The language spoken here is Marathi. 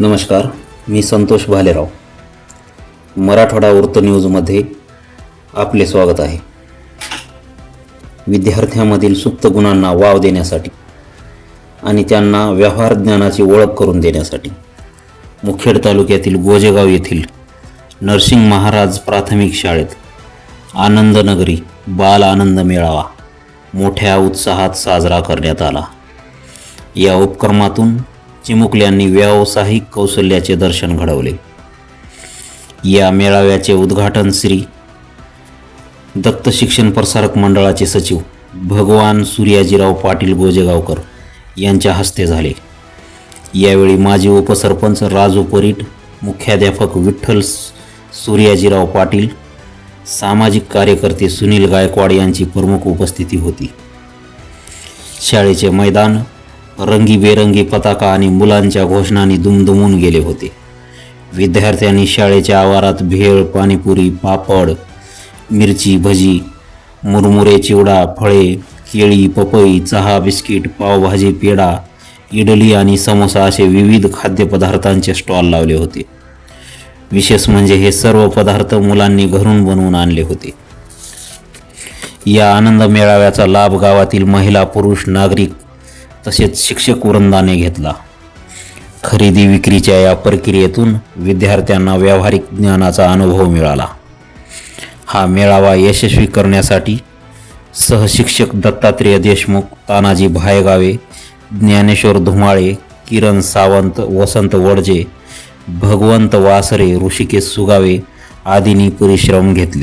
नमस्कार मी संतोष भालेराव. मराठवाडा वृत्त न्यूजमध्ये आपले स्वागत आहे. विद्यार्थ्यांमधील सुप्त गुणांना वाव देण्यासाठी आणि त्यांना व्यवहार ज्ञानाची ओळख करून देण्यासाठी मुखेड तालुक्यातील गोजेगाव येथील नरसिंग महाराज प्राथमिक शाळेत आनंदनगरी बाल आनंद मेळावा मोठ्या उत्साहात साजरा करण्यात आला. या उपक्रमातून चिमुकल्यांनी व्यावसायिक कौशल्याचे दर्शन घडवले. या मेळाव्याचे उद्घाटन श्री. दत्त शिक्षण प्रसारक मंडळाचे सचिव भगवान सूर्याजीराव पाटील गोजेगावकर यांच्या हस्ते झाले. यावेळी माजी उपसरपंच राजू परीट मुख्याध्यापक विठ्ठल सूर्याजीराव पाटील सामाजिक कार्यकर्ते सुनील गायकवाड यांची प्रमुख उपस्थिती होती. शाळेचे मैदान रंगीबेरंगी पताका आणि मुलांच्या घोषणांनी दुमदुमून गेले होते. विद्यार्थ्यांनी शाळेच्या आवारात भेळ पाणीपुरी पापड मिरची भजी मुरमुरे चिवडा फळे केळी पपई चहा बिस्किट पावभाजी पेढा इडली आणि समोसा असे विविध खाद्यपदार्थांचे स्टॉल लावले होते. विशेष म्हणजे हे सर्व पदार्थ मुलांनी घरून बनवून आणले होते. या आनंद मेळाव्याचा लाभ गावातील महिला पुरुष नागरिक तसेच शिक्षक वृंदाने घेतला. खरेदी विक्रीच्या या प्रक्रियेतून विद्यार्थ्यांना व्यावहारिक ज्ञानाचा अनुभव मिळाला. हा मेळावा यशस्वी करण्यासाठी सहशिक्षक दत्तात्रेय देशमुख तानाजी भायगावे ज्ञानेश्वर धुमाळे किरण सावंत वसंत वडजे भगवंत वासरे ऋषिकेश सुगावे आदींनी परिश्रम घेतले.